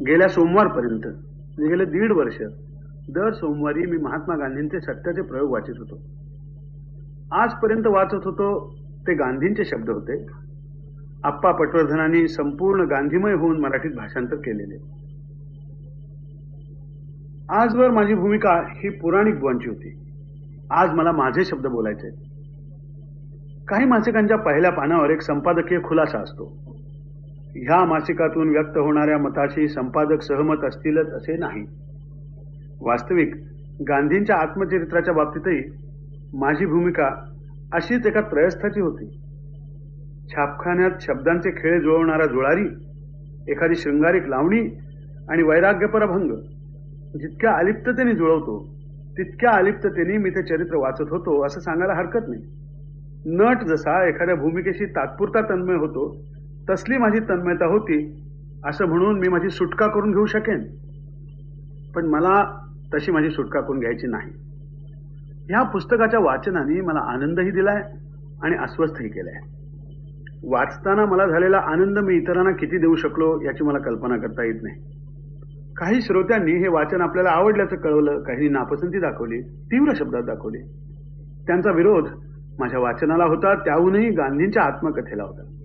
गेल्या सोमवारपर्यंत म्हणजे गेले दीड वर्ष दर सोमवारी मी महात्मा गांधींचे सत्याचे प्रयोग वाचित होतो. आजपर्यंत वाचत होतो ते गांधींचे शब्द होते. आप्पा पटवर्धनांनी संपूर्ण गांधीमय होऊन मराठीत भाषांतर केलेले. आजवर माझी भूमिका ही पुराणिक बुवांची होती. आज मला माझे शब्द बोलायचे काही मासिकांच्या पहिल्या पानावर एक संपादकीय खुलासा असतो. ह्या मासिकातून व्यक्त होणाऱ्या मताशी संपादक सहमत असतीलच असे नाही. वास्तविक गांधींच्या आत्मचरित्राच्या बाबतीतही माझी भूमिका अशीच एका त्रयस्थाची होती. छापखान्यात शब्दांचे खेळ जुळवणारा जुळारी एखादी शृंगारिक लावणी आणि वैराग्यपर भंग जितक्या अलिप्ततेने जुळवतो तितक्या अलिप्ततेने मी ते चरित्र वाचत होतो असं सांगायला हरकत नाही. नट जसा एखाद्या भूमिकेशी तात्पुरता तन्मय होतो तसली माझी तन्मयता होती असं म्हणून मी माझी सुटका करून घेऊ शकेन. पण मला तशी माझी सुटका करून घ्यायची नाही. ह्या पुस्तकाच्या वाचनाने मला आनंदही दिलाय आणि अस्वस्थही केलाय. वाचताना मला झालेला आनंद मी इतरांना किती देऊ शकलो याची मला कल्पना करता येत नाही. काही श्रोत्यांनी हे वाचन आपल्याला आवडल्याचं कळवलं काही नापसंती दाखवली तीव्र शब्दात दाखवली. त्यांचा विरोध माझ्या वाचनाला होता त्याहूनही गांधींच्या आत्मकथेला होता.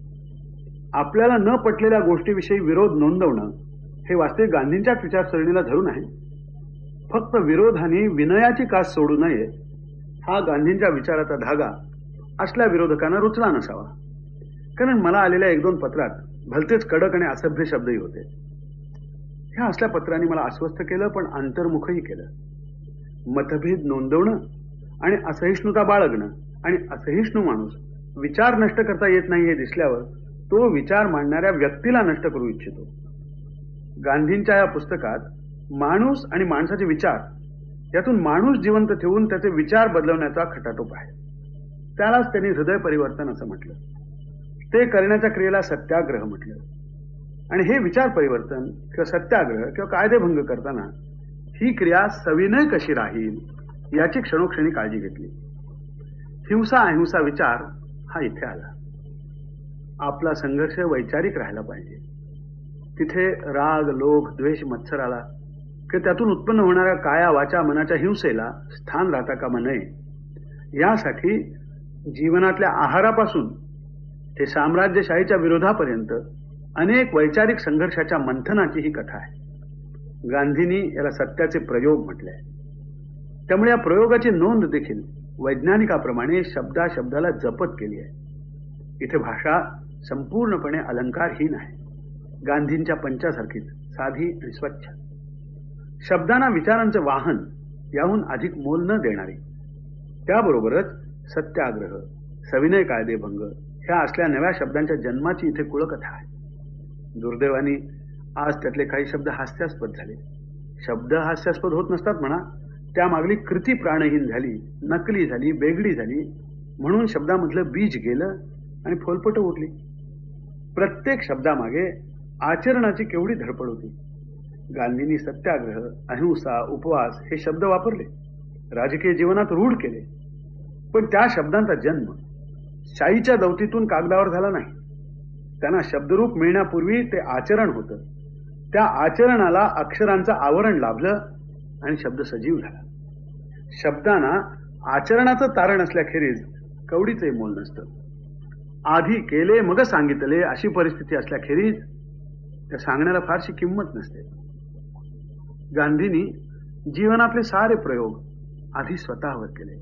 आपल्याला न पटलेल्या गोष्टीविषयी विरोध नोंदवणं हे वास्तविक गांधींच्याच विचारसरणीला धरून आहे. फक्त विरोधाने विनयाची कास सोडू नये हा गांधींच्या विचाराचा धागा असल्या विरोधकांना रुचला नसावा. कारण मला आलेल्या एक दोन पत्रात भलतेच कडक आणि असभ्य शब्दही होते. ह्या असल्या पत्रांनी मला अस्वस्थ केलं पण अंतर्मुखही केलं. मतभेद नोंदवणं आणि असहिष्णुता बाळगणं आणि असहिष्णू माणूस विचार नष्ट करता येत नाही हे दिसल्यावर तो विचार मांडणाऱ्या व्यक्तीला नष्ट करू इच्छितो. गांधींच्या या पुस्तकात माणूस आणि माणसाचे विचार यातून माणूस जिवंत ठेवून त्याचे विचार बदलवण्याचा खटाटोप आहे. त्यालाच त्यांनी हृदय परिवर्तन असं म्हटलं. ते करण्याच्या क्रियेला सत्याग्रह म्हटलं. आणि हे विचार परिवर्तन किंवा सत्याग्रह किंवा कायदेभंग करताना ही क्रिया सविनय कशी राहील याची क्षणोक्षणी काळजी घेतली. हिंसा अहिंसा विचार हा इथे आला. आपला संघर्ष वैचारिक राहायला पाहिजे. तिथे राग लोभ द्वेष मत्सर आला की त्यातून उत्पन्न होणाऱ्या काया वाचा मनाच्या हिंसेला स्थान राहता कामा नये. यासाठी जीवनातल्या आहारापासून ते साम्राज्यशाहीच्या विरोधापर्यंत अनेक वैचारिक संघर्षाच्या मंथनाची ही कथा आहे. गांधींनी याला सत्याचे प्रयोग म्हटले आहे. त्यामुळे या प्रयोगाची नोंद देखील वैज्ञानिकाप्रमाणे शब्दा शब्दाला जपत केली आहे. इथे भाषा संपूर्णपणे अलंकारहीन आहे. गांधींच्या पंचासारखीच साधी आणि स्वच्छ. शब्दांना विचारांचं वाहन याहून अधिक मोल न देणारी. त्याबरोबरच सत्याग्रह सविनय कायदेभंग ह्या असल्या नव्या शब्दांच्या जन्माची इथे कुळकथा आहे. दुर्दैवानी आज त्यातले काही शब्द हास्यास्पद झाले. शब्द हास्यास्पद होत नसतात म्हणा. त्यामागली कृती प्राणहीन झाली नकली झाली बेगडी झाली. म्हणून शब्दामधलं बीज गेलं आणि फोलपट उठली प्रत्येक शब्दामागे आचरणाची केवढी धडपड होती? गांधींनी सत्याग्रह अहिंसा उपवास हे शब्द वापरले. राजकीय जीवनात रूढ केले. पण त्या शब्दांचा जन्म शाईच्या दौतीतून कागदावर झाला नाही. त्यांना शब्दरूप मिळण्यापूर्वी ते आचरण होतं. त्या आचरणाला अक्षरांचं आवरण लाभलं आणि शब्द सजीव झाला. शब्दांना आचरणाचं तारण असल्याखेरीज कवडीचंही मोल नसतं. आधी केले मग सांगितले अशी परिस्थिती असल्याखेरीज त्या सांगण्याला फारशी किंमत नसते. गांधींनी जीवनातले सारे प्रयोग आधी स्वतःवर केले.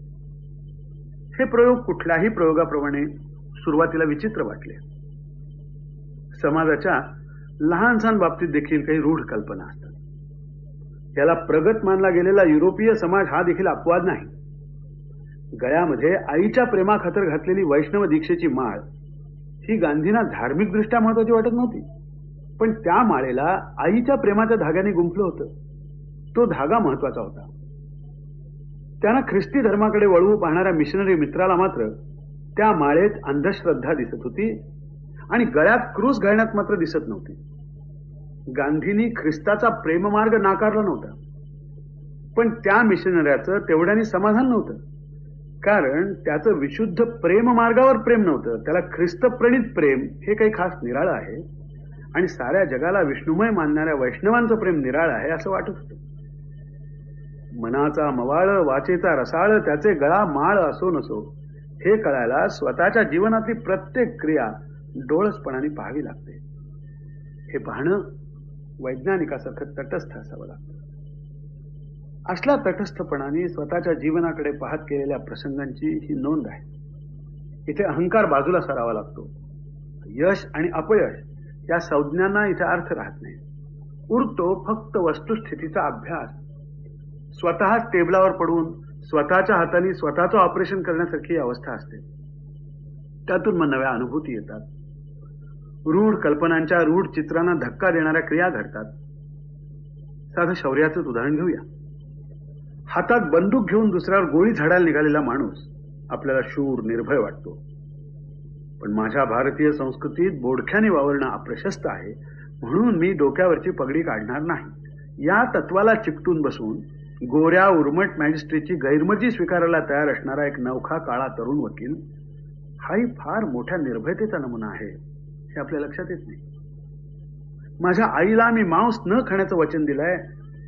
हे प्रयोग कुठल्याही प्रयोगाप्रमाणे सुरुवातीला विचित्र वाटले. समाजाच्या लहान सहान बाबतीत देखील काही रूढ कल्पना असतात. याला प्रगत मानला गेलेला युरोपीय समाज हा देखील अपवाद नाही. गळ्यामध्ये आईच्या प्रेमाखातर घातलेली वैष्णव दीक्षेची माळ ही गांधींना धार्मिक दृष्ट्या महत्वाची वाटत नव्हती. पण त्या माळेला आईच्या प्रेमाच्या धाग्याने गुंफलं होतं. तो धागा महत्त्वाचा होता. त्यांना ख्रिस्ती धर्माकडे वळवू पाहणाऱ्या मिशनरी मित्राला मात्र त्या माळेत अंधश्रद्धा दिसत होती आणि गळ्यात क्रूस घालण्यात मात्र दिसत नव्हती. गांधींनी ख्रिस्ताचा प्रेममार्ग नाकारला नव्हता. पण त्या मिशनऱ्याचं तेवढ्याने समाधान नव्हतं. कारण त्याचं विशुद्ध प्रेम मार्गावर प्रेम नव्हतं. त्याला ख्रिस्तप्रणित प्रेम हे काही खास निराळं आहे. आणि साऱ्या जगाला विष्णुमय मानणाऱ्या वैष्णवांचं प्रेम निराळ आहे असं वाटत होतं. मनाचा मवाळ वाचेचा रसाळ त्याचे गळा माळ असो नसो हे कळायला स्वतःच्या जीवनातली प्रत्येक क्रिया डोळसपणाने पाहावी लागते. हे पाहणं वैज्ञानिकासारखं तटस्थ असावं लागतं. असला तटस्थपणाने स्वतःच्या जीवनाकडे पाहत केलेल्या प्रसंगांची ही नोंद आहे. इथे अहंकार बाजूला सरावा लागतो. यश आणि अपयश या संज्ञांना इथे अर्थ राहत नाही. उरतो फक्त वस्तुस्थितीचा अभ्यास. स्वतःच टेबलावर पडून स्वतःच्या हाताने स्वतःचं ऑपरेशन करण्यासारखी अवस्था असते. त्यातून मग नव्या अनुभूती येतात. रूढ कल्पनांच्या रूढ चित्रांना धक्का देणाऱ्या क्रिया घडतात. साधं शौर्याचंच उदाहरण घेऊया. हातात बंदूक घेऊन दुसऱ्यावर गोळी झाडायला निघालेला माणूस आपल्याला शूर निर्भय वाटतो. पण माझ्या भारतीय संस्कृतीत बोडख्याने वावरणं अप्रशस्त आहे म्हणून मी डोक्यावरची पगडी काढणार नाही. या तत्वाला चिकटून बसून गोऱ्या उर्मट मॅजिस्ट्रेटची गैरमर्जी स्वीकारायला तयार असणारा एक नौखा काळा तरुण वकील हाही फार मोठ्या निर्भयतेचा नमुना आहे हे आपल्या लक्षात येत नाही. माझ्या आईला मी मांस न खाण्याचं वचन दिलंय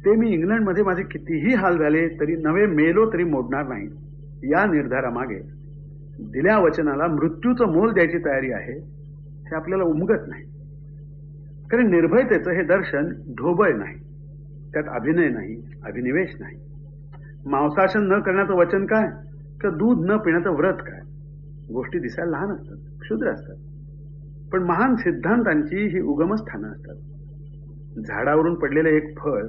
ते मी इंग्लंडमध्ये माझे कितीही हाल झाले तरी नवे मेलो तरी मोडणार नाही. या निर्धारामागे दिल्या वचनाला मृत्यूचं मोल द्यायची तयारी आहे हे आपल्याला उमगत नाही. कारण निर्भयतेचं हे दर्शन ढोबळ नाही त्यात अभिनय नाही अभिनिवेश नाही. मांसाशन न करण्याचं वचन काय तर दूध न पिण्याचं व्रत काय? गोष्टी दिसायला लहान असतात क्षुद्र असतात. पण महान सिद्धांतांची ही उगमस्थानं असतात. झाडावरून पडलेलं एक फळ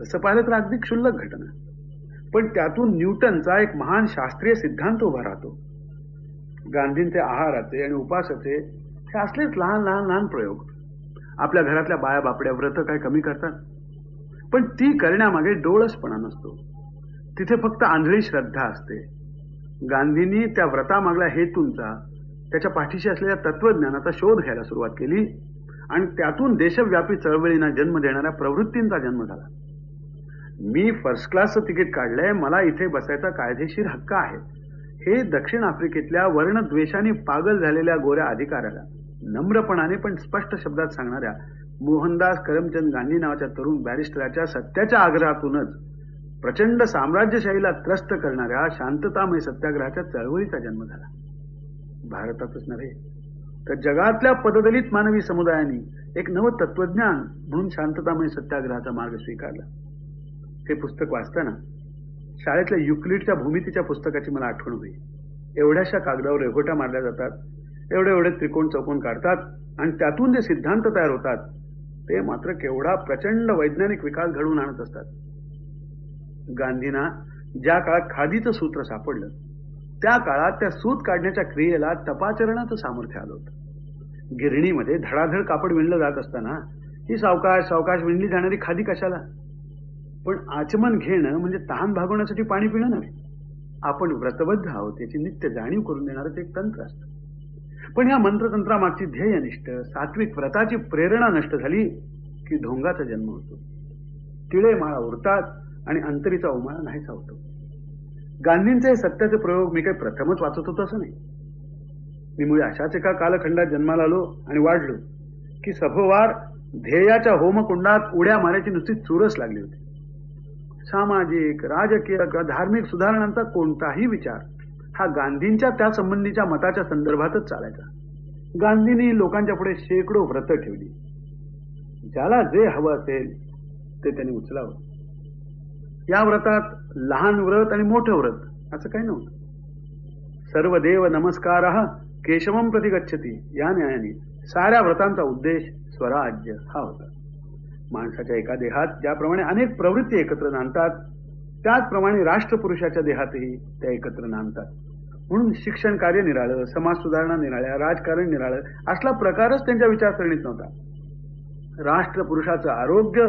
तसं पाहिलं तर अगदी क्षुल्लक घटना. पण त्यातून न्यूटनचा एक महान शास्त्रीय सिद्धांत उभा राहतो. गांधींचे आहाराचे आणि उपासाचे हे असलेच लहान लहान लहान प्रयोग. आपल्या घरातल्या बाया बापड्या व्रत काय कमी करतात? पण ती करण्यामागे डोळसपणा नसतो. तिथे फक्त आंधळी श्रद्धा असते. गांधींनी त्या व्रतामागल्या हेतूंचा त्याच्या पाठीशी असलेल्या तत्वज्ञानाचा शोध घ्यायला सुरुवात केली आणि त्यातून देशव्यापी चळवळींना जन्म देणाऱ्या प्रवृत्तींचा जन्म झाला. मी फर्स्ट क्लासचं तिकीट काढलंय मला इथे बसायचा कायदेशीर हक्क आहे. हे दक्षिण आफ्रिकेतल्या वर्णद्वेषाने पागल झालेल्या गोऱ्या अधिकाऱ्याला नम्रपणाने पण स्पष्ट शब्दात सांगणाऱ्या मोहनदास करमचंद गांधी नावाच्या तरुण बॅरिस्टराच्या सत्याच्या आग्रहातूनच प्रचंड साम्राज्यशाहीला त्रस्त करणाऱ्या शांततामय सत्याग्रहाच्या चळवळीचा जन्म झाला. भारतातच नव्हे तर जगातल्या पददलित मानवी समुदायांनी एक नवं तत्वज्ञान म्हणून शांततामय सत्याग्रहाचा मार्ग स्वीकारला. हे पुस्तक वाचताना शाळेतल्या युक्लिडच्या भूमितीच्या पुस्तकाची मला आठवण होई. एवढ्याशा कागदावर रेघोट्या मारल्या जातात एवढे एवढे त्रिकोण चौकोन काढतात आणि त्यातून जे सिद्धांत तयार होतात ते मात्र केवढा प्रचंड वैज्ञानिक विकास घडवून आणत असतात. गांधींना ज्या काळात खादीचं सूत्र सापडलं त्या काळात त्या सूत काढण्याच्या क्रियेला तपाचरणाचं सामर्थ्य आलं होतं. गिरणीमध्ये धडाधड कापड विणलं जात असताना ही सावकाश सावकाश विणली जाणारी खादी कशाला? पण आचमन घेणं म्हणजे तहान भागवण्यासाठी पाणी पिणं नव्हे. आपण व्रतबद्ध आहोत याची नित्य जाणीव करून देणारं ते एक तंत्र असतं. पण ह्या मंत्रतंत्रामागची ध्येयनिष्ठ सात्विक व्रताची प्रेरणा नष्ट झाली की ढोंगाचा जन्म होतो. तिळे माळा उरतात आणि अंतरीचा उमाळा नाहीसा होतो. गांधींचे सत्याचे प्रयोग मी काही प्रथमच वाचत होतो असं नाही. मी मुळे अशाच एका कालखंडात जन्माला आलो आणि वाढलो की सभोवार ध्येयाच्या होमकुंडात उड्या मारायची नुसती चुरस लागली होती. सामाजिक राजकीय किंवा धार्मिक सुधारणांचा कोणताही विचार हा गांधींच्या त्या संबंधीच्या मताच्या संदर्भातच चालायचा. गांधींनी लोकांच्या पुढे शेकडो व्रत ठेवली. ज्याला जे हवं असेल ते त्यांनी उचलावं. या व्रतात लहान व्रत आणि मोठं व्रत असं काही नव्हतं. सर्व देव नमस्कार केशवम प्रति गच्छती या न्यायाने साऱ्या व्रतांचा उद्देश स्वराज्य हा होता. माणसाच्या एका देहात ज्याप्रमाणे अनेक प्रवृत्ती एकत्र नांदतात त्याचप्रमाणे राष्ट्रपुरुषाच्या देहातही त्या एकत्र नांदतात. म्हणून शिक्षण कार्य निराळं समाज सुधारणा निराळ्या राजकारण निराळं असला प्रकारच त्यांच्या विचारसरणीत नव्हता. राष्ट्रपुरुषाचं आरोग्य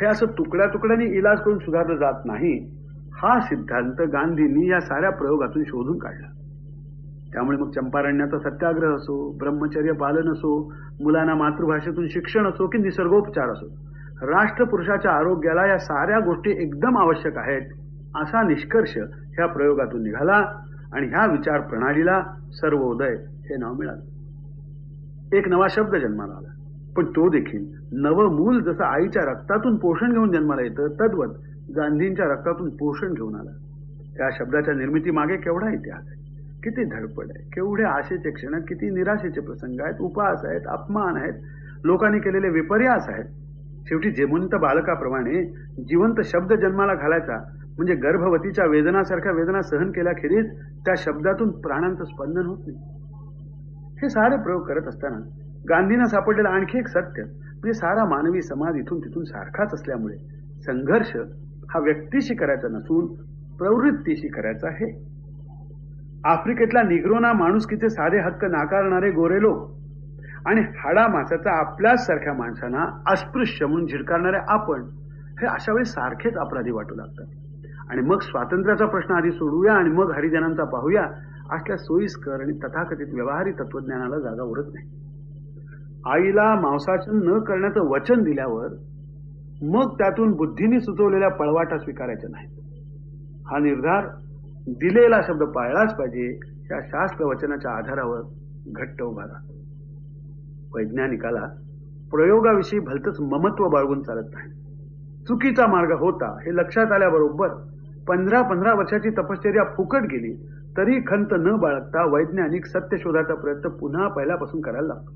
हे असं तुकड्या तुकड्याने इलाज करून सुधारलं जात नाही हा सिद्धांत गांधींनी या साऱ्या प्रयोगातून शोधून काढला. त्यामुळे मग चंपारण्याचा सत्याग्रह असो ब्रह्मचर्य पालन असो मुलांना मातृभाषेतून शिक्षण असो की निसर्गोपचार असो राष्ट्रपुरुषाच्या आरोग्याला या साऱ्या गोष्टी एकदम आवश्यक आहेत असा निष्कर्ष ह्या प्रयोगातून निघाला आणि ह्या विचार प्रणालीला सर्वोदय हे नाव मिळालं. एक नवा शब्द जन्माला आला. पण तो देखील नवमूल जसं आईच्या रक्तातून पोषण घेऊन जन्माला येतं तद्वत गांधींच्या रक्तातून पोषण घेऊन आला. त्या शब्दाच्या निर्मिती मागे केवढा इतिहास आहे? किती धडपड आहे? केवढे आशेचे क्षण किती निराशेचे प्रसंग आहेत? उपहास आहेत? अपमान आहेत? लोकांनी केलेले विपर्यास आहेत? शेवटी जेमंत बालकाप्रमाणे जिवंत शब्द जन्माला घालायचा म्हणजे गर्भवतीच्या वेदनासारख्या वेदना सहन केल्याखेरीज त्या शब्दातून प्राणांचं स्पंदन होत नाही. हे सारे प्रयोग करत असताना गांधींना सापडलेलं आणखी एक सत्य म्हणजे सारा मानवी समाज इथून तिथून सारखाच असल्यामुळे संघर्ष हा व्यक्तीशी करायचा नसून प्रवृत्तीशी करायचा आहे. आफ्रिकेतला निग्रोना माणुसकीचे साधे हक्क नाकारणारे गोरे लोक आणि हाडा मासाचा आपल्याच सारख्या माणसांना अस्पृश्य म्हणून झिडकारणारे आपण हे अशा वेळी सारखेच अपराधी वाटू लागतात. आणि मग स्वातंत्र्याचा प्रश्न आधी सोडूया आणि मग हरिजनांचा पाहूया असल्या सोयीस्कर आणि तथाकथित व्यवहारी तत्वज्ञानाला जागा उरत नाही. आईला मांसाचन न करण्याचं वचन दिल्यावर मग त्यातून बुद्धीने सुचवलेल्या पळवाटा स्वीकारायच्या नाही हा निर्धार दिलेला शब्द पाळलाच पाहिजे या शास्त्र वचनाच्या आधारावर घट्ट उभा राहतो. वैज्ञानिकाला प्रयोगाविषयी भलतच ममत्व बाळगून चालत नाही. चुकीचा मार्ग होता हे लक्षात आल्याबरोबर पंधरा पंधरा वर्षाची तपश्चर्या फुकट गेली तरी खंत न बाळगता वैज्ञानिक सत्य शोधाचा प्रयत्न पुन्हा पहिल्यापासून करायला लागतो.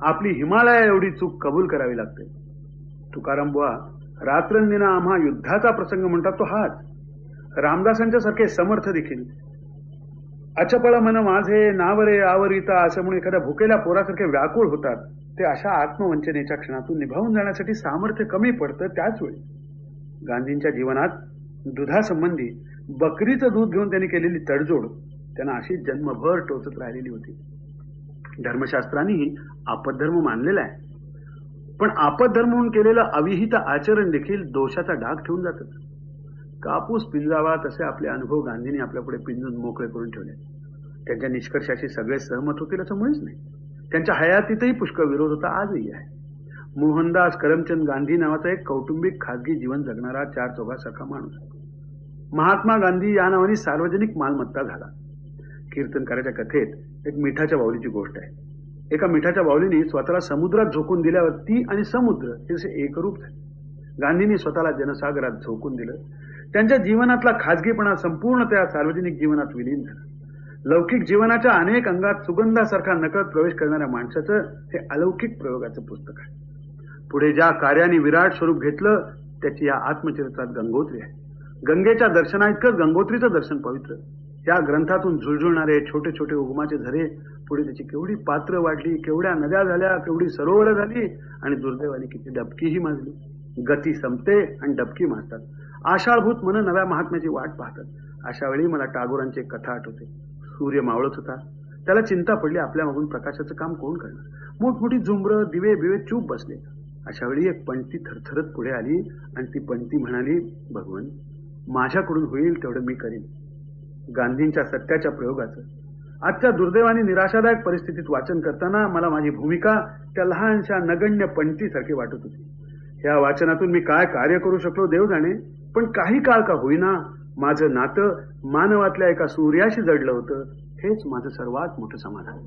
आपली हिमालया एवढी चूक कबूल करावी लागते. तुकाराम बुवा रात्रंदिना आम्हा युद्धाचा प्रसंग म्हणतात तो हाच. रामदासांच्या सारखे समर्थ देखील अचपळ मन माझे नावरे आवरिता असं म्हणून एखाद्या भुकेल्या पोरासारखे व्याकुळ होतात. ते अशा आत्मवंचनेच्या क्षणातून निभावून जाण्यासाठी सामर्थ्य कमी पडतं त्याच वेळी. गांधींच्या जीवनात दुधासंबंधी बकरीचं दूध घेऊन त्यांनी केलेली तडजोड त्यांना अशी जन्मभर टोचत राहिलेली होती. धर्मशास्त्रांनीही आपद्धर्म मानलेला आहे. पण आपद्धर्म म्हणून केलेलं अविहित आचरण देखील दोषाचा डाग ठेवून जातं. कापूस पिंजावा तसे आपले अनुभव गांधींनी आपल्यापुढे पिंजून मोकळे करून ठेवले. त्यांच्या निष्कर्षाशी सगळे सहमत होतील असं मुळीच नाही. त्यांच्या हयातीतही पुष्कळ विरोध होता आजही आहे. मोहनदास करमचंद गांधी नावाचा एक कौटुंबिक खाजगी जीवन जगणारा चार चौघासारखा माणूस महात्मा गांधी या नावाने सार्वजनिक मालमत्ता झाला. कीर्तनकाराच्या कथेत एक मिठाच्या बावलीची गोष्ट आहे. एका मिठाच्या बाहुलीने स्वतःला समुद्रात झोकून दिल्यावर ती आणि समुद्र हे असे एकरूप झाले. गांधींनी स्वतःला जनसागरात झोकून दिलं. त्यांच्या जीवनातला खाजगीपणा संपूर्ण त्या सार्वजनिक जीवनात विलीन झाला. लौकिक जीवनाच्या अनेक अंगात सुगंधासारखा नकळत प्रवेश करणाऱ्या माणसाचं हे अलौकिक प्रयोगाचं पुस्तक आहे. पुढे ज्या कार्याने विराट स्वरूप घेतलं त्याची या आत्मचरित्रात गंगोत्री आहे. गंगेच्या दर्शना इतकंच गंगोत्रीचं दर्शन पवित्र. या ग्रंथातून झुळझुळणारे छोटे छोटे उगमाचे झरे पुढे त्याची केवढी पात्र वाढली केवढ्या नद्या झाल्या केवढी सरोवर झाली आणि दुर्दैवाने किती डबकीही माजली. गती संपते आणि डबकी मारतात. आषाढभूत मन नव्या महात्म्याची वाट पाहतात. अशा वेळी मला टागोरांची एक कथा आठवते. सूर्य मावळत होता. त्याला चिंता पडली. आपल्या मागून प्रकाशाचं काम कोण करणार? मोठमोठी झुंबर दिवे बिवे चूप बसले. अशा वेळी एक पंक्ती थरथरत पुढे आली आणि ती पंक्ती म्हणाली भगवान माझ्याकडून होईल तेवढं मी करीन. गांधींच्या सत्याच्या प्रयोगाचं. आजच्या दुर्दैवाने निराशादायक परिस्थितीत वाचन करताना मला माझी भूमिका त्या लहानशा नगण्य पंक्तीसारखी वाटत होती. या वाचनातून मी काय कार्य करू शकलो देव जाणे पण काही काळ का होईना माझं नातं मानवातल्या एका सूर्याशी जडलं होतं. हेच माझं सर्वात मोठं समाधान.